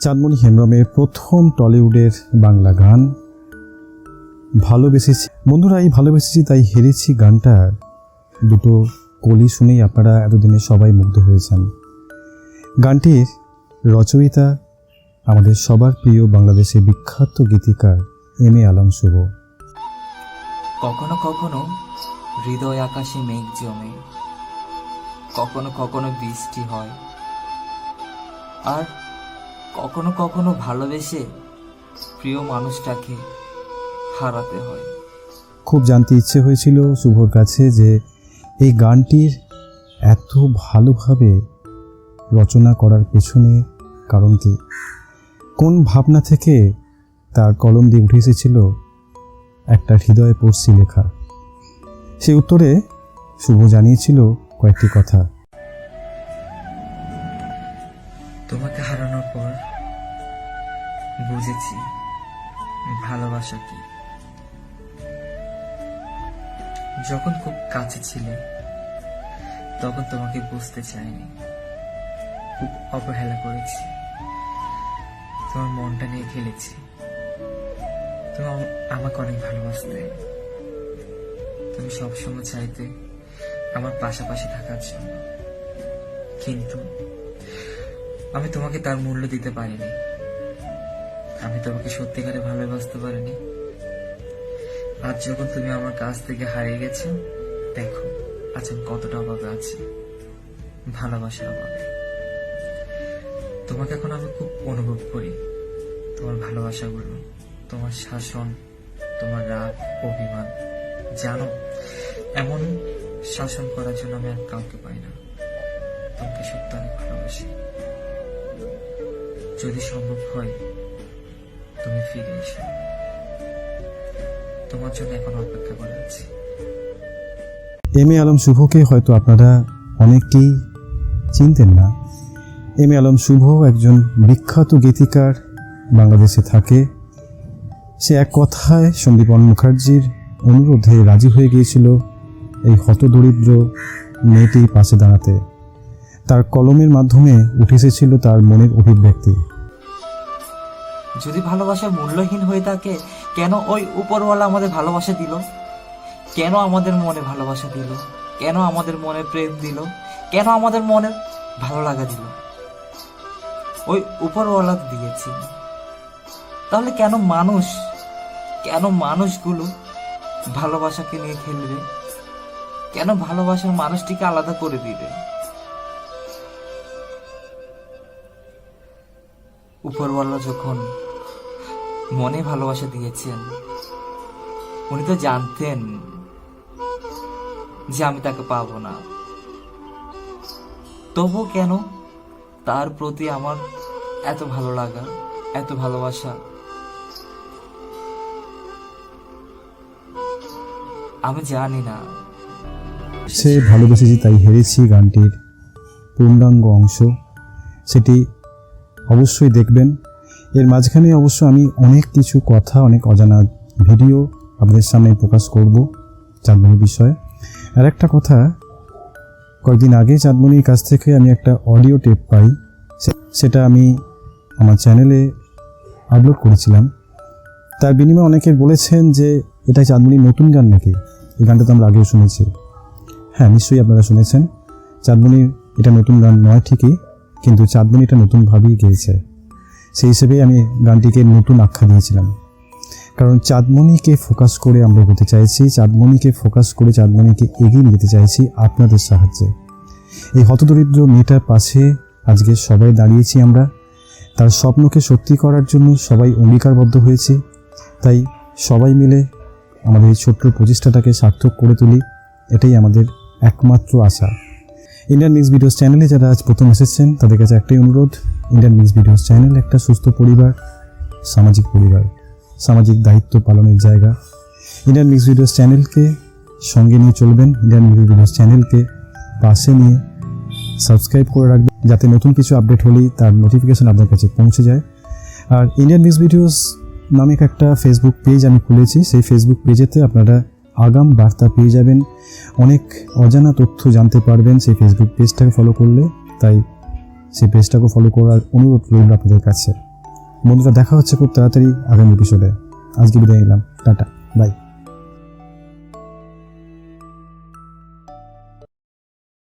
চাঁদমণি হেমব্রমের প্রথম টলিউডের বাংলা গান। ভালোবেসেছি। বন্ধুরা, এই ভালোবেসেছি, তাই হেরেছি গানটার দুটো কলি শুনেই আপনারা এতদিনে সবাই মুগ্ধ হয়েছেন। গানটির রচয়িতা আমাদের সবার প্রিয় বাংলাদেশের বিখ্যাত গীতিকার এম এ আলম শুভ। কখনো কখনো হৃদয় আকাশে মেঘ জমে। কখনো কখনো বৃষ্টি হয়। আর কখনো কখনো ভালোবেসে প্রিয় মানুষটাকে হারাতে হয়। খুব জানতে ইচ্ছে হয়েছিল শুভর কাছে যে এই গানটির এত ভালোভাবে রচনা করার পেছনে কারণ কি? কোন ভাবনা থেকে তার কলম দিয়ে উঠে এসেছিল একটা হৃদয়ে পড়ছি লেখা? সেই উত্তরে শুভ জানিয়েছিল কয়েকটি কথা। তোমাকে হারানোর পর বুঝেছি ভালোবাসা কি। যখন খুব কাছে ছিলে, তখন তোমাকে বুঝতে চাইনি। খুব অবহেলা করেছি। তোমার মনটা নিয়ে খেলেছি। তুমি আমাকে অনেক ভালোবাসতে তুমি সবসময় চাইতে আমার পাশাপাশি থাকার জন্য। কিন্তু আমি তোমাকে তার মূল্য দিতে পারিনি। আমি তোমাকে সত্যিকারে ভালোবাসতে পারিনি। আজ যখন তুমি আমার কাছ থেকে হারিয়ে গেছো, দেখো, আজ আমি কতটা অভাবে আছি। ভালোবাসার অভাবে। তোমাকে এখন আমি খুব অনুভব করি। তোমার ভালোবাসাগুলো, তোমার শাসন, তোমার রাগ, অভিমান। জানো, এমন শাসন করার জন্য আমি আর কাউকে পাই না। তোমাকে সত্যি অনেক ভালোবাসি। যদি সম্ভব হয়, তুমি ফিরে এসো। তোমার জন্য এখন অপেক্ষা করে আছি। এম এ আলম শুভকে হয়তো আপনারা অনেকেই চিনতেন না। এম এ আলম শুভ একজন বিখ্যাত গীতিকার, বাংলাদেশে থাকে। সে এক কথায় সন্দীপন মুখার্জির অনুরোধে রাজি হয়ে গিয়েছিল এই হতদরিদ্র মেয়েটির পাশে দাঁড়াতে। তার কলমের মাধ্যমে উঠে এসেছিল তার মনের অভিব্যক্তি। যদি ভালোবাসা মূল্যহীন হয়ে থাকে, কেন ওই উপরওয়ালা আমাদের ভালোবাসা দিল? কেন আমাদের মনে ভালোবাসা দিল? কেন আমাদের মনে প্রেম দিল? কেন আমাদের মনে ভালো লাগা দিল? ওই উপরওয়ালা দিয়েছি। তাহলে কেন মানুষ, কেন মানুষগুলো ভালোবাসাকে নিয়ে খেলবে? কেন ভালোবাসার মানুষটিকে আলাদা করে দিবে? উপরওয়ালা যখন মনে ভালোবাসা দিয়েছেন, উনি তো জানতেন যে আমি তাকে পাবো না। তবু কেন? তার প্রতি আমার এত ভালো লাগা, এত ভালোবাসা। আমি জানি না। সে ভালোবেসেছি তাই হেরেছি গানটির পূর্ণাঙ্গ অংশ। সেটি অবশ্যই দেখবেন। এর মাঝখানে অবশ্য আমি অনেক কিছু কথা, অনেক অজানা ভিডিও আপনাদের সামনে প্রকাশ করব চাঁদমণির বিষয়ে। আর একটা কথা, কয়েকদিন আগে চাঁদমণির কাছ থেকে আমি একটা অডিও টেপ পাই সেটা আমি আমার চ্যানেলে আপলোড করেছিলাম। তার বিনিময়ে অনেকে বলেছেন যে, এটা চাঁদমণির নতুন গান নাকি? এই গানটা তো আমরা আগেও শুনেছি। হ্যাঁ নিশ্চয়ই আপনারা শুনেছেন। চাঁদমণির এটা নতুন গান নয় ঠিকই। কিন্তু চাঁদমণি এটা নতুনভাবেই গেয়েছে। সেই হিসেবে আমি গানটিকে নতুন আখ্যা দিয়েছিলাম। কারণ চাঁদমণিকে ফোকাস করে আমরা এগোতে চাইছি, চাঁদমণিকে ফোকাস করে চাঁদমণিকে এগিয়ে নিয়ে যেতে চাইছি আপনাদের সাহায্যে। এই হতদরিদ্র মেয়েটার পাশে আজকে সবাই দাঁড়িয়েছি আমরা। তার স্বপ্নকে সত্যি করার জন্য সবাই অঙ্গীকারবদ্ধ হয়েছি। তাই সবাই মিলে আমাদের এই ছোট্ট প্রচেষ্টাটাকে সার্থক করে তুলি। এটাই আমাদের একমাত্র আশা। ইন্ডিয়ান মিক্স ভিডিওস চ্যানেলে যারা আজ প্রথম এসেছেন, তাদের কাছে একটাই অনুরোধ ইন্ডিয়ান মিক্স ভিডিওস চ্যানেল একটা সুস্থ পরিবার, সামাজিক পরিবার, সামাজিক দায়িত্ব পালনের জায়গা। ইন্ডিয়ান মিক্স ভিডিওস চ্যানেলকে সঙ্গে নিয়ে চলবেন ইন্ডিয়ান মিক্স ভিডিওস চ্যানেলকে পাশে নিয়ে সাবস্ক্রাইব করে রাখবেন, যাতে নতুন কিছু আপডেট হলেই তার নোটিফিকেশন আপনার কাছে পৌঁছে যায়। আর ইন্ডিয়ান মিক্স ভিডিওস নামক একটা ফেসবুক পেজ আমি খুলেছি, সেই ফেসবুক পেজেতে আপনারা আগাম বার্তা পেয়ে যাবেন। অনেক অজানা তথ্য জানতে পারবেন সেই ফেসবুক পেজটাকে ফলো করলে। তাই সেই পেজটাকে ফলো করার অনুরোধ রইল আপনাদের কাছে। বন্ধুরা, দেখা হচ্ছে খুব তাড়াতাড়ি আগামী এপিসোডে আজকে বিদায় নিলাম। টাটা। বাই